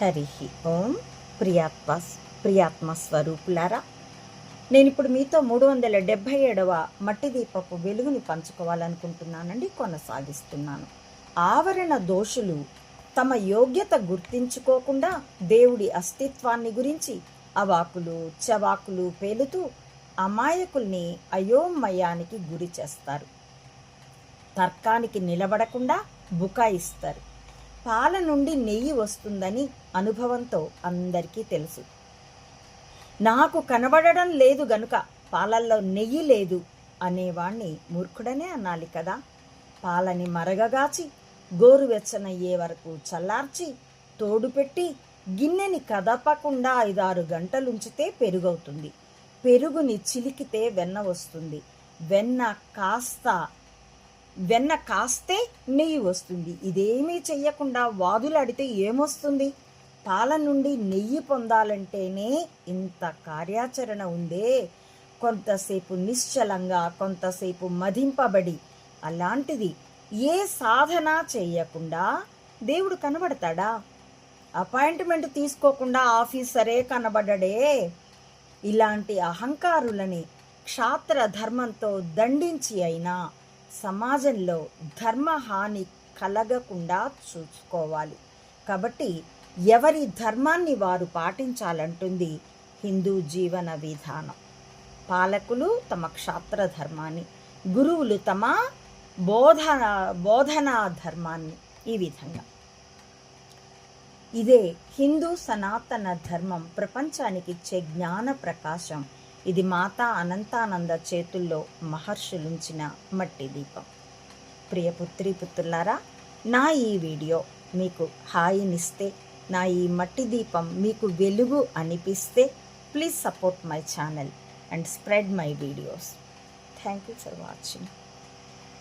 హరి ఓం ప్రియాత్మ ప్రియాత్మ స్వరూపులారా నేను ఇప్పుడు మీతో మూడు వందల డెబ్భై ఏడవ మట్టి దీపపు వెలుగుని పంచుకోవాలనుకుంటున్నానండి కొనసాగిస్తున్నాను. ఆవరణ దోషులు తమ యోగ్యత గుర్తించుకోకుండా దేవుడి అస్తిత్వాన్ని గురించి అవాకులు చవాకులు పేలుతూ అమాయకుల్ని అయోమయానికి గురి చేస్తారు. తర్కానికి నిలబడకుండా బుకాయిస్తారు. పాల నుండి నెయ్యి వస్తుందని అనుభవంతో అందరికీ తెలుసు. నాకు కనబడడం లేదు గనుక పాలల్లో నెయ్యి లేదు అనేవాణ్ణి మూర్ఖుడనే అనాలి కదా. పాలని మరగగాచి గోరువెచ్చనయ్యే వరకు చల్లార్చి తోడు పెట్టి గిన్నెని కదపకుండా ఐదారు గంటలుంచితే పెరుగవుతుంది. పెరుగుని చిలికితే వెన్న వస్తుంది. వెన్న కాస్త వెన్న కాస్తే నెయ్యి వస్తుంది. ఇదేమీ చెయ్యకుండా వాదులాడితే ఏమొస్తుంది? పాల నుండి నెయ్యి పొందాలంటేనే ఇంత కార్యాచరణ ఉందే. కొంతసేపు నిశ్చలంగా కొంతసేపు మదింపబడి అలాంటిది ఏ సాధన చేయకుండా దేవుడు కనబడతాడా? అపాయింట్మెంట్ తీసుకోకుండా ఆఫీసరే కనబడడే. ఇలాంటి అహంకారులని క్షాత్ర ధర్మంతో దండించి అయినా సమాజంలో ధర్మహాని కలగకుండా చూసుకోవాలి. కాబట్టి ఎవరి ధర్మాన్ని వారు పాటించాలంటుంది హిందూ జీవన విధానం. పాలకులు తమ క్షాత్ర ధర్మాన్ని గురువులు తమ బోధన బోధనా ధర్మాన్ని ఈ విధంగా. ఇదే హిందూ సనాతన ధర్మం ప్రపంచానికి ఇచ్చే జ్ఞాన ప్రకాశం. ఇది మాతా అనంతానంద చేతుల్లో మహర్షులుంచిన మట్టి దీపం. ప్రియ పుత్రి పుత్రులారా నా ఈ వీడియో మీకు హాయినిస్తే నా ఈ మట్టి దీపం మీకు వెలుగు అనిపిస్తే please support my channel and spread my videos thank you for watching